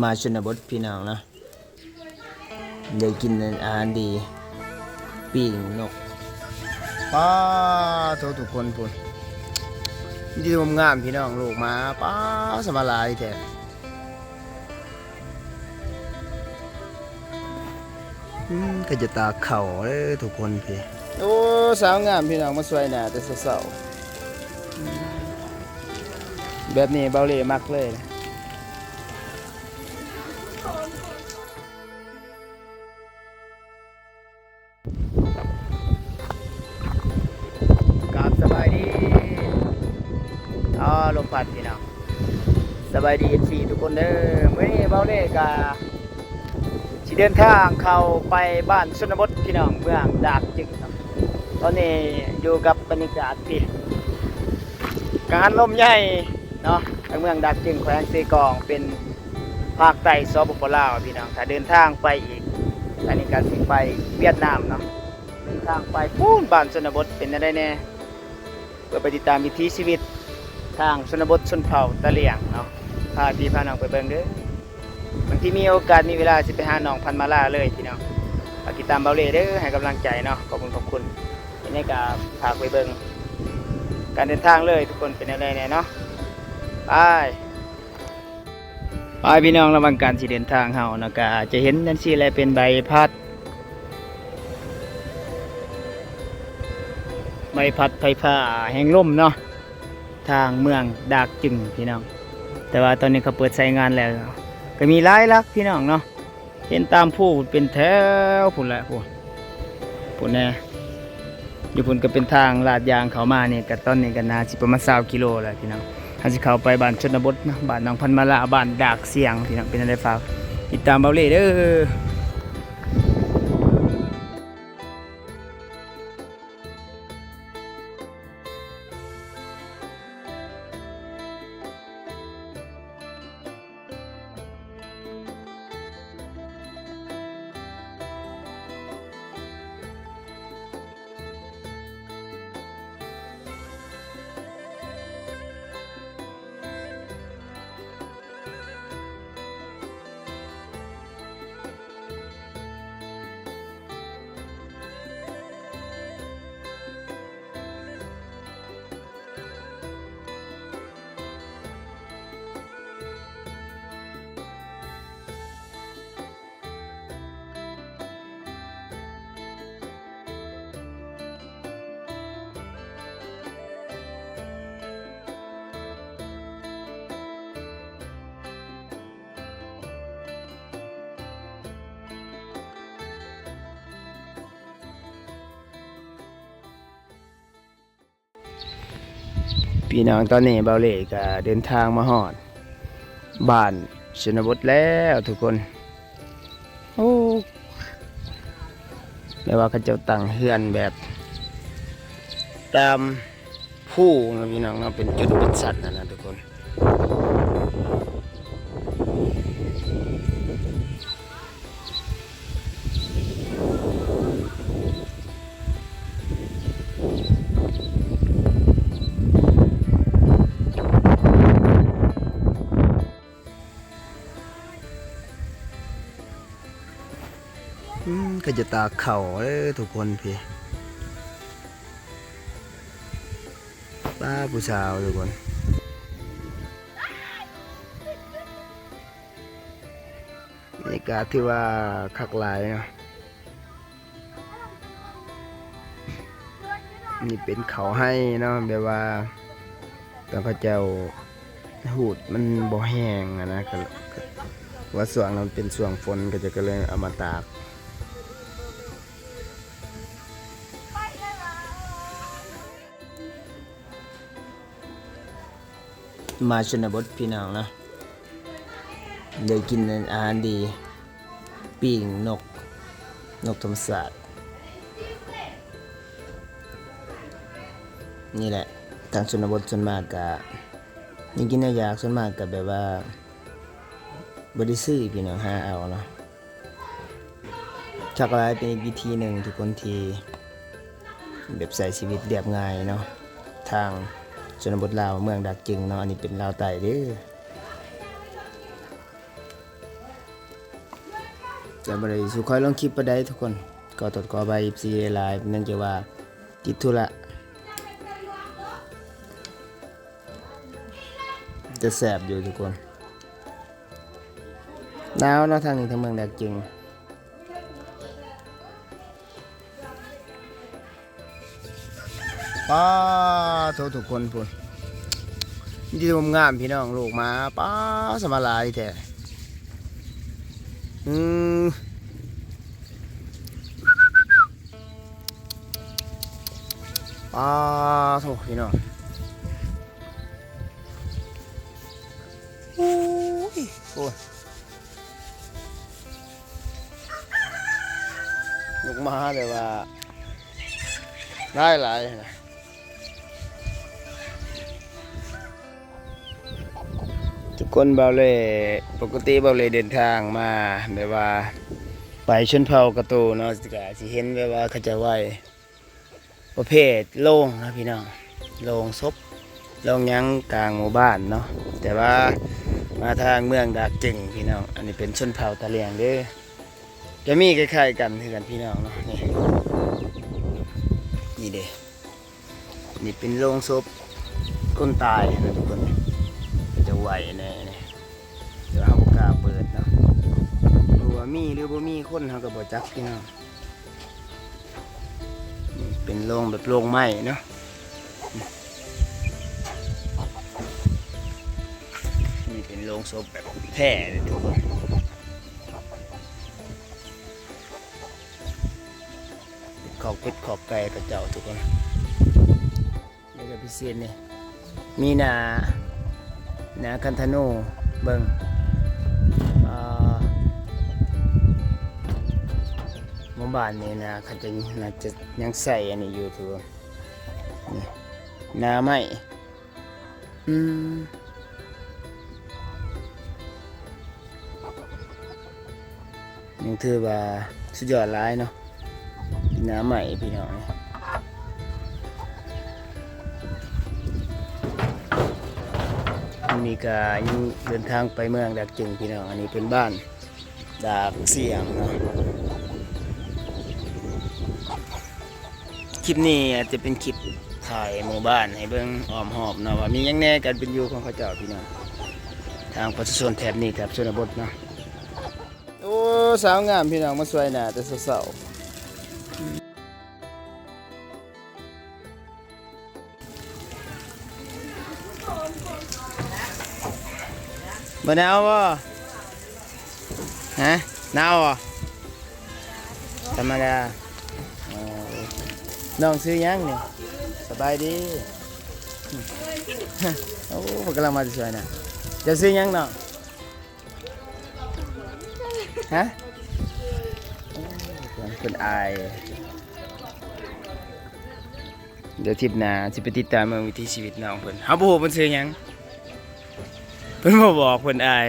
มาชนบทพี่น้องนะได้กินอาหารดีปีงนกป้าโทษทุกคนพุ่นดีงามพี่น้องลูกมาป้าสมาลายแท้ก็จะตาเข่าเลยทุกคนพี่โอ้สาวงามพี่น้องมาสวยหน้าแต่เศร้าๆแบบนี้เบาเล่มักเลยนะ ลมพัดพี่น้องสบายดีสี่ทุกคนเด้อเมื่อนี้เบาเล่กาสิเดินทางเข้าไปบ้านชนบทพี่น้องเมืองดากจึงครับตอนนี้อยู่กับบรรยากาศที่การลมใหญ่เนาะทางเมืองดากจึงแขวงเซกองเป็นภาคใต้สปปลาวพี่น้องถ้าเดินทางไปอีกอันนี้การสิไปเวียดนามเนาะเดินทางไปปูนบ้านชนบทเป็นอะไรแน่เพื่อไปติดตามวิถีชีวิต ทางชนบทชนเผ่าตะเลียงเนาะพาพี่พาน้องไปเบิ่งเด้อบางทีมีโอกาสมีเวลาสิไปหาน้องพันมาลาเลยพี่น้องฝากติดตามเบาเล่เด้อให้กำลังใจเนาะขอบคุณขอบคุณยังไงก็ฝากไปเบิ่งการเดินทางเลยทุกคนเป็นอะไรแน่เนาะไปไปพี่น้องระวังการสิเดินทางเฮานะก็จะเห็นนั่นสิอะไรเป็นใบพัด ใบพัดไฟฟ้าแห่งล่มเนาะ ทางเมืองดากจึงพี่น้อง แต่ว่าตอนนี้เขาเปิดใช้งานแล้ว ก็มีหลายลักพี่น้องเนาะเห็นตามผู้เป็นแถวพุ่นแหละพุ่นพุ่นแน่อยู่พุ่นก็เป็นทางลาดยางเขามาเนี่ยก็ตอนนี้ก็น่าสิประมาณ20กิโลแล้วพี่น้องถ้าสิเข้าไปบ้านชนบทนะบ้านหนองพันมาละบ้านดากเสียงพี่น้องเป็นอะไรฝากติดตามเบาเล่เด้อ พี่น้องตอนนี้เบาเล่ก็เดินทางมาหอดบ้านชนบทแล้วทุกคน โอ้ไม่ว่าเขาเจ้าตั้งเฮือนแบบ ตามผู้นะพี่น้องเนาะเป็นจุดเป็นสัตว์นะนะทุกคน ก็จะตาเข่าเอ้ยทุกคนพี่ป้าผู้สาวทุกคนนี่กาศที่ว่าคักหลายเนาะนี่เป็นเขาให้เนาะแบบว่าตอนเขาเจ้าหูดมันบ่แห้งนะก็ว่าส่วงนั้นเป็นส่วงฝนก็จะก็เลยเอามาตาก มาชนบทพี่น้องนะได้กินอาหารดีปีงนก นกธรรมศาสตร์นี่แหละทางชนบทส่วนมากกะยังกินอยากส่วนมากกับแบบว่าบริซื้อพี่น้องหาเอาเนาะชักลายเป็นอีกวิธีหนึ่งทุกคนที่แบบใส่ชีวิตเรียบง่ายเนาะทาง ชนบทลาวเมืองดักจึงเนาะอันนี้เป็นลาวไต่เด้อจะบ่ได้สู่คอยลงคลิปปานใดทุกคน ก็ตดขอไป14หลายๆเนื่องจากว่าติดธุระจะแสบอยู่ทุกคนหนาวเนาะทางนี้ทางเมืองดักจึง ป้าโทษทุกคนพุ่นดีงงามพี่น้องลูกมาป้าสมาลายแท้อืมป้าโทษพี่น้องโอ้ยโอ้ยลูกมาแบบว่าได้หลายนะ ทุกคนเบาเลยปกติเบาเลยเดินทางมาแบบว่า ไปชนเผ่ากระตูเนาะสิกะสิเห็นแบบว่าเขาจะไหวประเภทโล่งนะพี่น้องโล่งศพโล่งยังกลางหมู่บ้านเนาะแต่ว่ามาทางเมืองดากจึงพี่น้องอันนี้เป็นชนเผ่าตะเลียงเด้อจะมีคล้ายๆกันคือกันพี่น้องเนาะนี่นี่เด้นี่เป็นโล่งศพคนตายนะทุกคน ไหวแน่เนี่ยเดี๋ยวเราบ่กล้าเปิดเนาะรู้ว่ามีหรือบ่มีคนเขาก็บ่จักพี่น้องเป็นโรงแบบโรงไม้เนาะนี่เป็นโรงศพแบบแท้เลยทุกคนขอบเป็ดขอบไก่กระเจ้าทุกคนนี่ก็พิเศษนี่มีหนา นะคันธนูเบิงอ่าหมู่บ้านนี่นะเขาจะน่าจะยังใส่อันนี้อยู่ถือว่านี่นาไม้อืมยังถือว่าสุดยอดหลายเนาะหนาไม้พี่น้อง อันนี้ก็ยังเดินทางไปเมืองดักจึงพี่น้องอันนี้เป็นบ้านดากเสียงเนาะคลิปนี้อาจจะเป็นคลิปถ่ายหมู่บ้านให้เบิ่งอ้อมหอบเนาะว่ามียังแน่การเป็นอยู่ของเขาเจ้าพี่น้องทางประชาชนแถบนี้แถบชนบทเนาะโอ้สาวงามพี่น้องมาสวยหนาแต่สาๆ บ่หนาวบ่ฮะหนาวบ่ธรรมดาอ๋อน้องซื้อยังนี่สบายดีโอ้กำลังมาสวยนะจะซื้อยังน้องฮะโอ้เพิ่นอายเดี๋ยวทิปหน้าสิไปติดตามเมืองวิถีชีวิตน้องเพิ่นเฮาบ่ฮู้เพิ่นซื้อหยัง เพิ่นบ่บอกเพิ่นอาย